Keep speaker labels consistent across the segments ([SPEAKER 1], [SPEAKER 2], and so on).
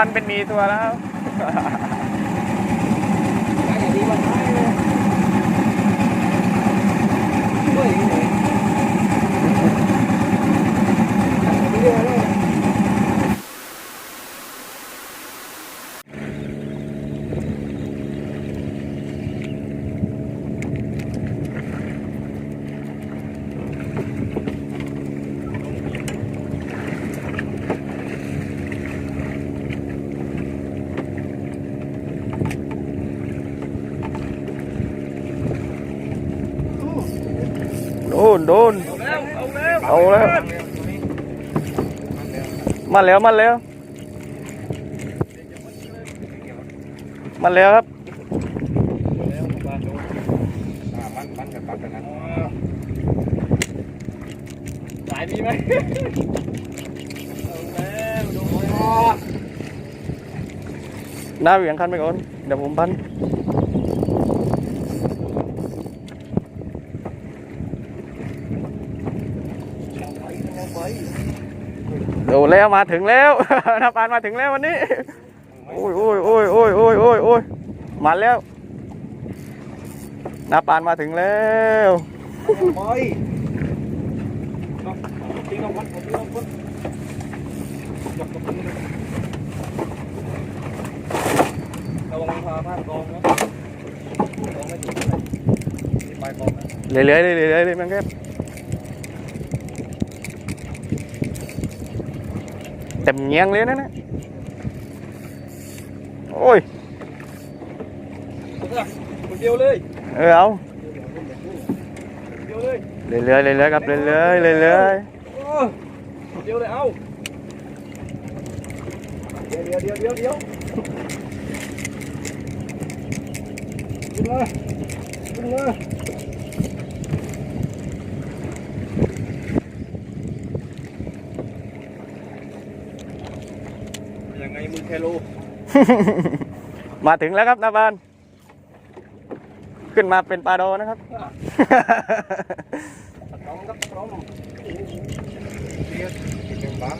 [SPEAKER 1] พันเป็นมีตัวแล้ว
[SPEAKER 2] อย่างนี้มันได้เลยเฮ้ยเฮ้ยไม่ได้เลย
[SPEAKER 1] โด นโดนเอาแล้ว มาแล้วมาแล้ว มาแล้วครับ
[SPEAKER 2] สายมีไหม
[SPEAKER 1] หน้าเหวี่ยงคันไปก่อน เดี๋ยวผมพัน โดนแล้วมาถึงแล้วน้าปานมาถึงแล้ววันนี้โอ้ยโอ้ยโอ้ยโอ้ยโอ้ยโอ้ยโอ้ยมาแล้วน้าปานมาถึงแล้ว
[SPEAKER 2] ไปทิ้งลงพัดทิ้งลงพัดจับกับมือระวังพาพลาดกองนะไปกอง
[SPEAKER 1] เรื่อยๆเรื่อยๆเรื่อยๆเรื่อยๆมันแค่เต็มเงี้ยงเลยนะเนี่ยโอ้ย
[SPEAKER 2] คนเดียวเลย
[SPEAKER 1] เออ
[SPEAKER 2] แคโล
[SPEAKER 1] ๆมาถึงแล้วครับนาบาน ขึ้นมาเป็นปลาโดนะครับ
[SPEAKER 2] ร้องครับร้องเรียกเป็นบ้า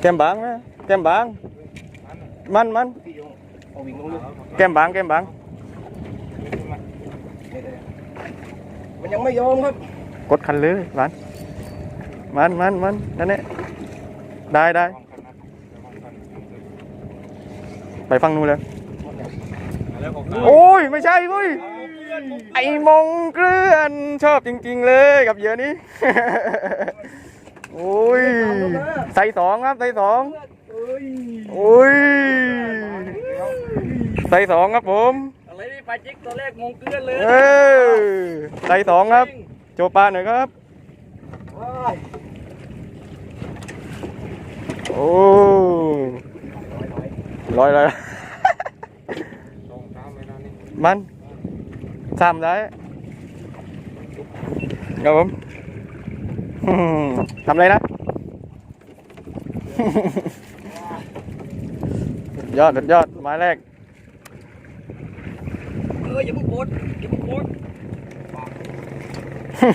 [SPEAKER 1] แก้มบางไหมแก้มบาง มันมัน
[SPEAKER 2] เอาวิ่งลงเลย
[SPEAKER 1] แก้มบางแก้มบาง
[SPEAKER 2] มันยังไม่ยอมครับ
[SPEAKER 1] กดคันเลยหวานมันมันมันนั่นแหละได้ได้ ไปฟังนู้นเลย
[SPEAKER 2] แล้วผม
[SPEAKER 1] โอ้ยไม่ใช่เว้ยไอ้มงเกลือนชอบจริง ๆ เลยกับเหยื่อนี้ โอ้ยใส่สองครับใส่สอง
[SPEAKER 2] เอ้ย
[SPEAKER 1] โอ้ยใส่สองครับผม
[SPEAKER 2] อะไรนี่ปลาจิกตัวแรกมงเกลือนเลย
[SPEAKER 1] เออใส่สองครับ โจปลาหน่อยครับ
[SPEAKER 2] ว้าย
[SPEAKER 1] โอ้ ลอยเลยมันสามได้ครับผมอืมทำอะไรนะสุดยอดสุดยอดไม้แรก
[SPEAKER 2] เอออย่าเพิ่งโพสอย่าเพิ่งโพส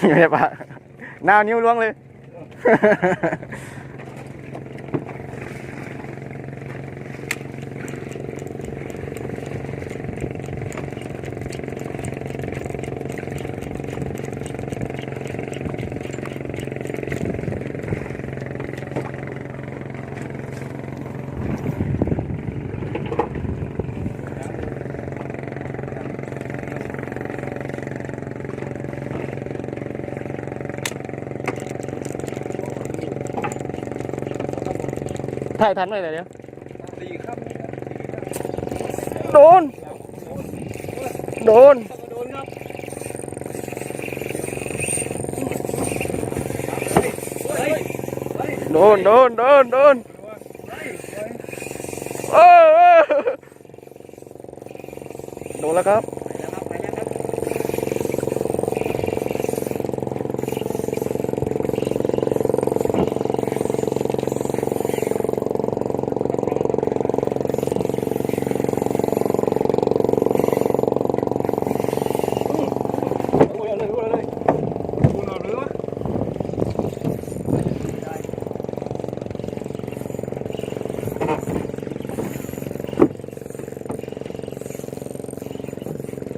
[SPEAKER 1] ไม่ใช่ปะหน้านิ้วล้วงเลย ถ่ายทันไหมเดี๋ยว
[SPEAKER 2] สี่ครับ
[SPEAKER 1] โดนโดน
[SPEAKER 2] โดนครับเฮ้ยเฮ้ย
[SPEAKER 1] โดนโดนโดนโดนเออเออโดนแล้วครับ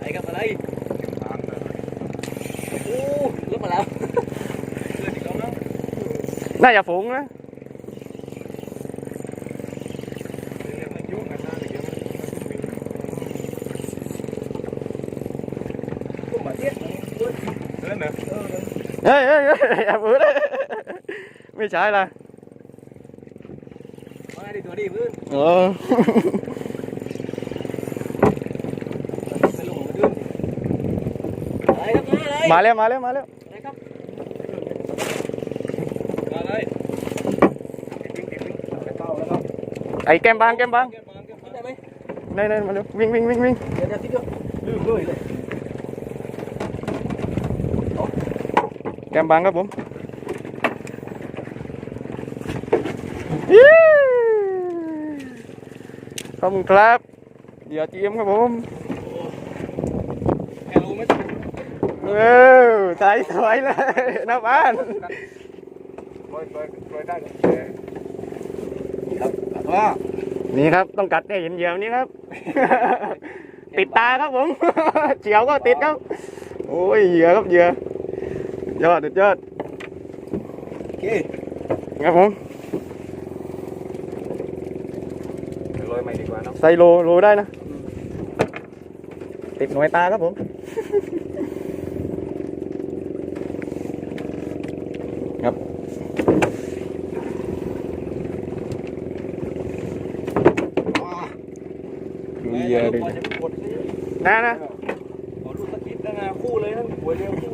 [SPEAKER 1] Đây các bạn
[SPEAKER 2] ơi. Ô, lúc mà làm. Này là phụng đó. ê
[SPEAKER 1] ê ê dạ,
[SPEAKER 2] à bữa đấy mày trái là đi đi bữa ờ ครับมาเลย
[SPEAKER 1] มาแล้วมาแล้วมาแล้ว
[SPEAKER 2] ไปครับมาเลยติ๊งติ๊งติ๊งไปเป้าแล้วครับ
[SPEAKER 1] ไอ้แก้มบางแก้มบาง
[SPEAKER 2] เก็บมาเก็บมาได้ไหม
[SPEAKER 1] นี่นี่มาเร็ววิ่งวิ่งวิ่งวิ่ง
[SPEAKER 2] เดี๋ยวเดี๋ยวติ๊กเดี๋ยวลืมเลยเลย
[SPEAKER 1] แก้มบางครับผมอิ๊วขอบคุณครับเดี๋ยวจีเอ็มครับผม
[SPEAKER 2] แกรู้ไหม
[SPEAKER 1] เออใส่สวยเลยนะบ้าน
[SPEAKER 2] ปล่อยปล่อยปล่อยได้เลยครับว่า
[SPEAKER 1] นี่ครับต้องกัดให้เห็นเหยี่ยวนี้ครับ ติดตาครับผมเฉียวก็ติดครับ โอ้ยเหยื่อครับเหยื่อยอดสุดยอด
[SPEAKER 2] โอเค
[SPEAKER 1] ครับผม
[SPEAKER 2] เดี๋ยวลอยใหม่ดีกว่าเนาะ
[SPEAKER 1] ใส่โลโลได้นะติดหน่วยตาครับผม ครับดูเห ยื่อดิ
[SPEAKER 2] จะกด
[SPEAKER 1] นะนะ
[SPEAKER 2] ขอดูสกิปนะนะคู่เลยนะหัวเดียวคู่